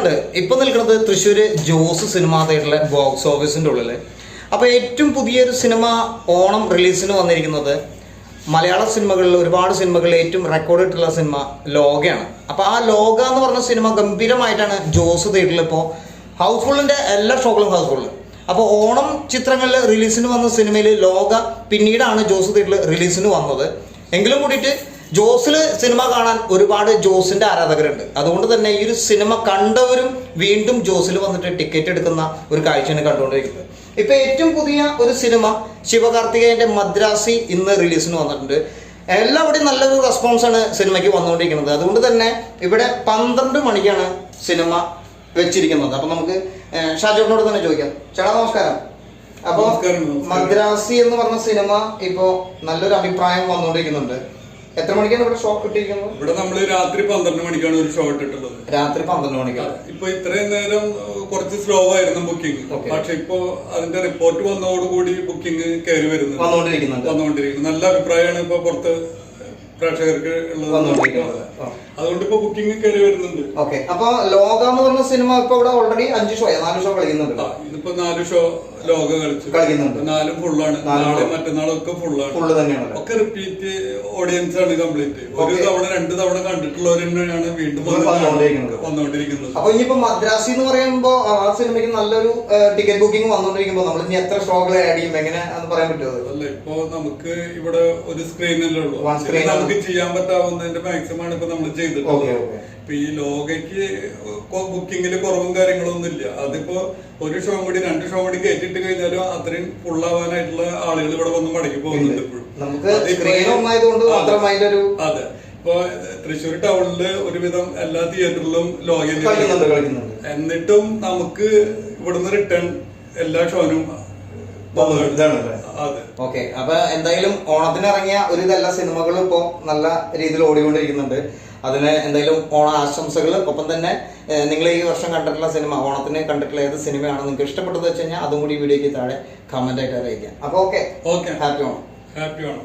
നമസ്കാരമുണ്ട് ഇപ്പൊ നിൽക്കുന്നത് തൃശ്ശൂര് ജോസ് സിനിമാ തിയേറ്ററിലെ ബോക്സ് ഓഫീസിന്റെ ഉള്ളിൽ അപ്പോൾ ഏറ്റവും പുതിയൊരു സിനിമ ഓണം റിലീസിന് വന്നിരിക്കുന്നത് മലയാള സിനിമകളിൽ ഒരുപാട് സിനിമകളിൽ ഏറ്റവും റെക്കോർഡ് ഇട്ടുള്ള സിനിമ ലോകയാണ്. അപ്പോൾ ആ ലോക എന്ന് പറഞ്ഞ സിനിമ ഗംഭീരമായിട്ടാണ് ജോസ് തിയേറ്ററിൽ ഇപ്പോൾ ഹൗസ്ഫുള്ളിന്റെ എല്ലാ ഷോകളും ഹൗസ്ഫുള്ള്. അപ്പോൾ ഓണം ചിത്രങ്ങളിൽ റിലീസിന് വന്ന സിനിമയിൽ ലോക പിന്നീടാണ് ജോസ് തിയേറ്ററിൽ റിലീസിന് വന്നത്. എങ്കിലും കൂടിയിട്ട് ജോസിൽ സിനിമ കാണാൻ ഒരുപാട് ജോസിന്റെ ആരാധകരുണ്ട്. അതുകൊണ്ട് തന്നെ ഈ ഒരു സിനിമ കണ്ടവരും വീണ്ടും ജോസിൽ വന്നിട്ട് ടിക്കറ്റ് എടുക്കുന്ന ഒരു കാഴ്ചയാണ് കണ്ടുകൊണ്ടിരിക്കുന്നത്. ഇപ്പൊ ഏറ്റവും പുതിയ ഒരു സിനിമ ശിവകാർത്തികേയന്റെ മദ്രാസി ഇന്ന് റിലീസിന് വന്നിട്ടുണ്ട്. എല്ലാവിടെയും നല്ലൊരു റെസ്പോൺസ് ആണ് സിനിമയ്ക്ക് വന്നുകൊണ്ടിരിക്കുന്നത്. അതുകൊണ്ട് തന്നെ ഇവിടെ പന്ത്രണ്ട് മണിക്കാണ് സിനിമ വെച്ചിരിക്കുന്നത്. അപ്പൊ നമുക്ക് ഷാജോട്ടിനോട് തന്നെ ചോദിക്കാം. ചേട്ടാ നമസ്കാരം. അപ്പൊ നമസ്കാരം, നമസ്കാരം. മദ്രാസി എന്ന് പറഞ്ഞ സിനിമ ഇപ്പോ നല്ലൊരു അഭിപ്രായം വന്നുകൊണ്ടിരിക്കുന്നുണ്ട്. എത്ര മണിക്കാണ് ഇവിടെ ഷോപ്പ് ഇട്ടിരിക്കുന്നത്? ഇവിടെ നമ്മൾ രാത്രി പന്ത്രണ്ട് മണിക്കാണ് ഒരു ഷോ ഇട്ടിട്ടുള്ളത്. രാത്രി പന്ത്രണ്ട് മണിക്കാണ്. ഇപ്പൊ ഇത്രയും നേരം കുറച്ച് സ്ലോ ആയിരുന്നു ബുക്കിംഗ്. പക്ഷെ ഇപ്പൊ അതിന്റെ റിപ്പോർട്ട് വന്നതോടുകൂടി ബുക്കിംഗ് കയറി വരുന്നു വന്നുകൊണ്ടിരിക്കുന്നു നല്ല അഭിപ്രായമാണ് ഇപ്പൊ പുറത്ത് പ്രേക്ഷകർക്ക് ഉള്ളത്. അതുകൊണ്ട് ഇപ്പൊ ബുക്കിംഗ് കയറി വരുന്നുണ്ട്. ഓക്കെ അപ്പൊ ലോക എന്ന് പറഞ്ഞ സിനിമ ഇപ്പൊ ഇവിടെ ഓൾറെഡി അഞ്ച് ഷോ നാല് ഷോ കളിക്കുന്നുണ്ട്. ഇതിപ്പോ നാല് ഷോ ലോക കളിച്ചു കളിക്കുന്നുണ്ട്. നാലും ഫുള്ളാണ് നാളെ മറ്റന്നാളൊക്കെ ഫുള്ളാണ് ഫുള്ള് തന്നെയാണ് ഒക്കെ റിപ്പീറ്റ് ഓഡിയൻസ് ആണ് കംപ്ലീറ്റ് ഒരു. തവണ രണ്ട് തവണ കണ്ടിട്ടുള്ളവർ തന്നെയാണ് വീണ്ടും വന്ന് വന്നുകൊണ്ടിരിക്കുന്നത്. അപ്പൊ ഇനിയിപ്പോ മദ്രാസി എന്ന് പറയുമ്പോ ആ സിനിമയ്ക്ക് നല്ലൊരു ടിക്കറ്റ് ബുക്കിംഗ് വന്നുകൊണ്ടിരിക്കുമ്പോ നമ്മൾ ഇനി എത്ര ഷോകൾ ആഡ് ചെയ്യും എങ്ങനെ എന്ന് പറയാൻ പറ്റുമോ? അല്ല ഇപ്പൊ നമുക്ക് ഇവിടെ ഒരു സ്ക്രീനല്ലേ ഉള്ളൂ. നമുക്ക് ചെയ്യാൻ പറ്റാവുന്നതിന്റെ മാക്സിമം ആണ് ഇപ്പൊ നമ്മൾ ചെയ്തിട്ടുള്ളത്. ഇപ്പൊ ഈ ലോകയ്ക്ക് ബുക്കിംഗിൽ കുറവും കാര്യങ്ങളൊന്നും ഇല്ല അതിപ്പോ ഒരു ഷോ കൂടി രണ്ട് ഷോ കൂടി കയറ്റിട്ട് കഴിഞ്ഞാലും അത്രയും ഫുള്ളാവാനായിട്ടുള്ള ആളുകൾ ഇവിടെ വന്ന് മടങ്ങി പോകുന്നുണ്ട് ഇപ്പോഴും. അതെ. ഇപ്പൊ തൃശ്ശൂർ ടൗണിൽ ഒരുവിധം എല്ലാ തിയേറ്ററിലും കളിക്കുന്നുണ്ട് എന്നിട്ടും നമുക്ക് ഇവിടുന്ന് റിട്ടേൺ എല്ലാ ഷോനും ഓക്കെ. അപ്പൊ എന്തായാലും ഓണത്തിന് ഇറങ്ങിയ ഒരു ഇതെല്ലാ സിനിമകളും ഇപ്പോൾ നല്ല രീതിയിൽ ഓടിക്കൊണ്ടിരിക്കുന്നുണ്ട്. അതിന് എന്തായാലും ഓണ ആശംസകൾ. ഒപ്പം തന്നെ നിങ്ങൾ ഈ വർഷം കണ്ടിട്ടുള്ള സിനിമ ഓണത്തിന് കണ്ടിട്ടുള്ള ഏത് സിനിമയാണ് നിങ്ങൾക്ക് ഇഷ്ടപ്പെട്ടത് വെച്ച് കഴിഞ്ഞാൽ അതും കൂടി വീഡിയോയ്ക്ക് താഴെ കമന്റ് ആയിട്ട് അറിയിക്കാം. അപ്പൊ okay okay happy Onam. Happy ആണ്